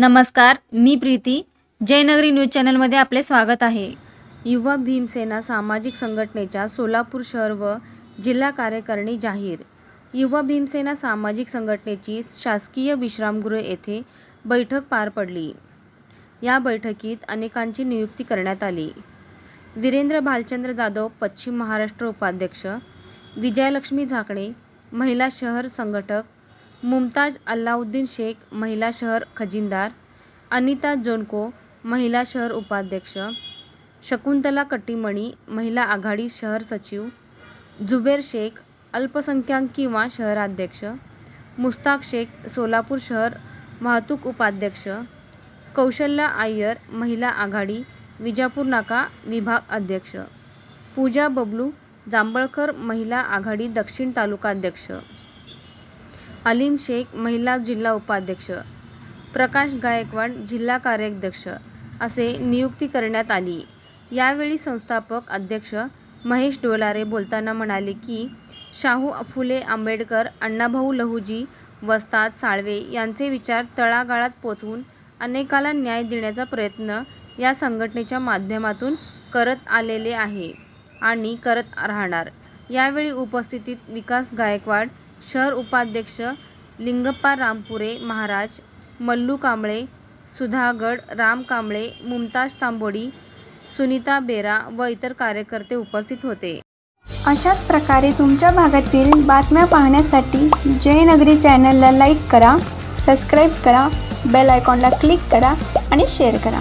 नमस्कार मी प्रीती. जयनगरी न्यूज चॅनलमध्ये आपले स्वागत आहे. युवा भीमसेना सामाजिक संघटनेच्या सोलापूर शहर व जिल्हा कार्यकारिणी जाहीर. युवा भीमसेना सामाजिक संघटनेची शासकीय विश्रामगृह येथे बैठक पार पडली. या बैठकीत अनेकांची नियुक्ती करण्यात आली. वीरेंद्र भालचंद्र जाधव पश्चिम महाराष्ट्र उपाध्यक्ष विजयलक्ष्मी झाकणे महिला शहर संघटक मुमताज अल्लाउद्दीन शेख महिला शहर खजिनदार अनिता जोनको महिला शहर उपाध्यक्ष शकुंतला कट्टीमणी महिला आघाडी शहर सचिव जुबेर शेख अल्पसंख्याक किंवा शहराध्यक्ष मुस्ताक शेख सोलापूर शहर वाहतूक उपाध्यक्ष कौशल्य आय्यर महिला आघाडी विजापूर नाका विभाग अध्यक्ष पूजा बबलू जांभळकर महिला आघाडी दक्षिण तालुका अध्यक्ष. अलीम शेख महिला जिल्हा उपाध्यक्ष. प्रकाश गायकवाड जिल्हा कार्याध्यक्ष असे नियुक्ती करण्यात आली. यावेळी संस्थापक अध्यक्ष महेश डोलारे बोलताना म्हणाले की शाहू फुले आंबेडकर अण्णाभाऊ लहुजी वस्ताद साळवे यांचे विचार तळागाळात पोचवून अनेकाला न्याय देण्याचा प्रयत्न या संघटनेच्या माध्यमातून करत आलेले आहे आणि करत राहणार. यावेळी उपस्थितीत विकास गायकवाड शहर उपाध्यक्ष लिंगप्पा रामपुरे महाराज मल्लू कांबळे सुधागड राम कांबळे मुमताज तांबोडी सुनीता बेरा व इतर कार्यकर्ते उपस्थित होते. अशाच प्रकारे तुमच्या भागातील बातम्या पाहण्यासाठी जयनगरी चॅनलला लाईक करा सबस्क्राईब करा बेल आयकॉनला क्लिक करा आणि शेअर करा.